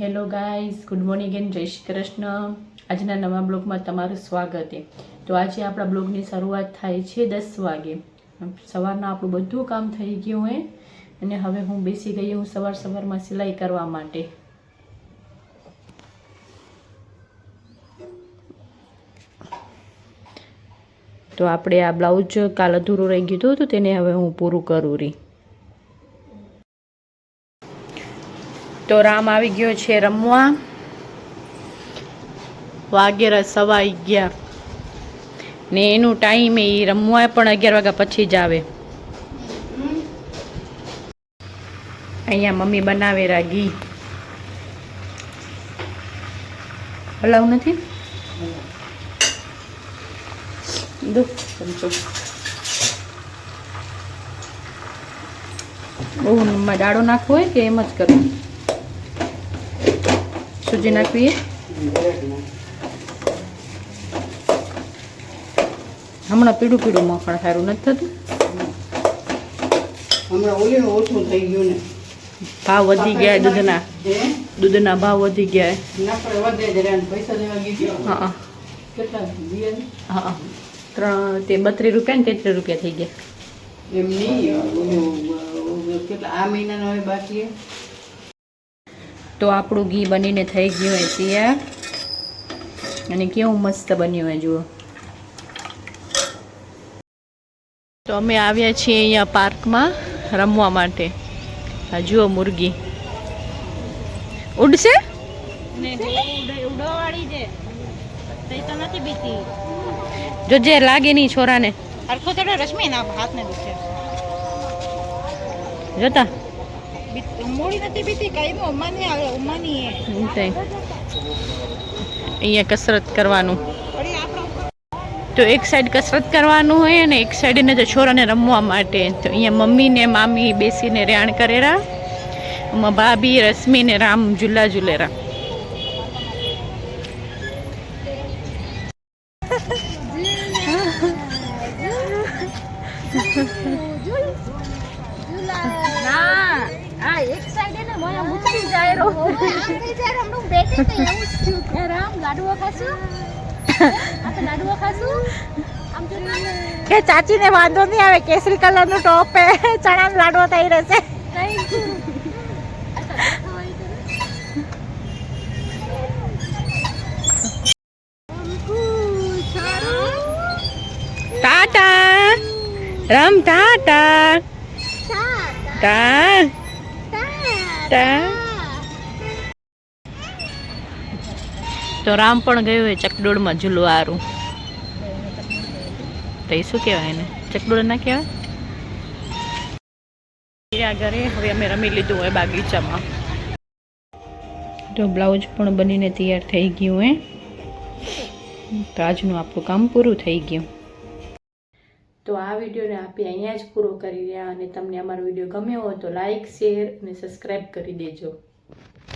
Hello guys good morning and જય શ્રી કૃષ્ણ આજના નવા બ્લોગમાં તમારું સ્વાગત છે. તો આજે આપણા બ્લોગની શરૂઆત થાય છે દસ વાગે. સવારના આપણું બધું કામ થઈ ગયું હોય અને હવે હું બેસી ગઈ હું સવાર સવારમાં સિલાઈ કરવા માટે. તો આપણે આ બ્લાઉઝ કાલ અધૂરું રહી ગયું હતું તેને હવે હું પૂરું કરું રહી તો રામ આવી ગયો છે રમવા. વાગેરા સવા અગિયાર. ને એનું ટાઈમ એ રમવા પણ અગિયાર વાગ્યા પછી જ આવે. અહીંયા મમ્મી બનાવેરા ઘી. હલાવું નથી? દો. ચમચો દાળો નાખવો હોય કે એમ જ કરવું? સૂજી નાખવી હમણાં પીળું પીળું મખણ સારું નથી થતું હમણાં ઓલીનું ઓછું થઈ ગયું ને. ભાવ વધી ગયા દૂધના. હે? દૂધના ભાવ વધી ગયા ના પડે વધે જરા ને પૈસા દેવા ગઈ હા કેટલા દિયા હા ત્રણ તે બત્રીસ રૂપિયા ને તેત્રીસ રૂપિયા થઈ ગયા. એમ નહીં ઓલું, ઓલું કેટલા આ મહિનાનો હવે બાકી હે? તો આપણું ઘી બનીને થઈ ગયું હોય તૈયાર. અને કેવું મસ્ત બન્યું હોય જુઓ. તો અમે આવ્યા છીએ અહીંયા પાર્કમાં રમવા માટે. આ જુઓ મુરગી. ઉડશે? જો જે લાગે નહીં છોરાને. હરખો રશ્મિ ના હાથ દુખે. જોતા? નથી આવે. અહીંયા કસરત કરવાનું. તો એક સાઈડ કસરત કરવાનું હોય અને એક સાઈડ એને તો છોરાને રમવા માટે. તો અહીંયા મમ્મી ને મામી બેસીને રેણ કરેરા. એમાં ભાભી રશ્મિ ને રામ જુલા ઝુલેરા. ના આ એક સાઈડે ને મને ઉતરી જાય રો આખી જાય હમણું બેઠે તો એવું જ થયું કે રામ લાડવો ખાશું? આપણે તો લાડવો ખાશું? આમ જો કે ચાચી ને વાંધો નહીં આવે કેસરી કલરનું ટોપ હે ચણા લાડવો થઈ રહેશે. ટાટા રામ ટાટા. ટા ટા તો રામ પણ ગયો હોય ચકડોળમાં ઝૂલવારું. તો એ શું કહેવાય એને? ચકડોળ ના કહેવાય? ઘરે, હવે અમે રમી લીધું હોય બાગીચામાં. તો બ્લાઉઝ પણ બનીને તૈયાર થઈ ગયું હે. તો આજનું આપણું કામ પૂરું થઈ ગયું. તો આ વિડીયોને આપણે અહીંયા જ પૂરો કરી રહ્યા અને તમને અમારો વીડિયો ગમ્યો હોય તો લાઇક શેર અને સબસ્ક્રાઈબ કરી દેજો.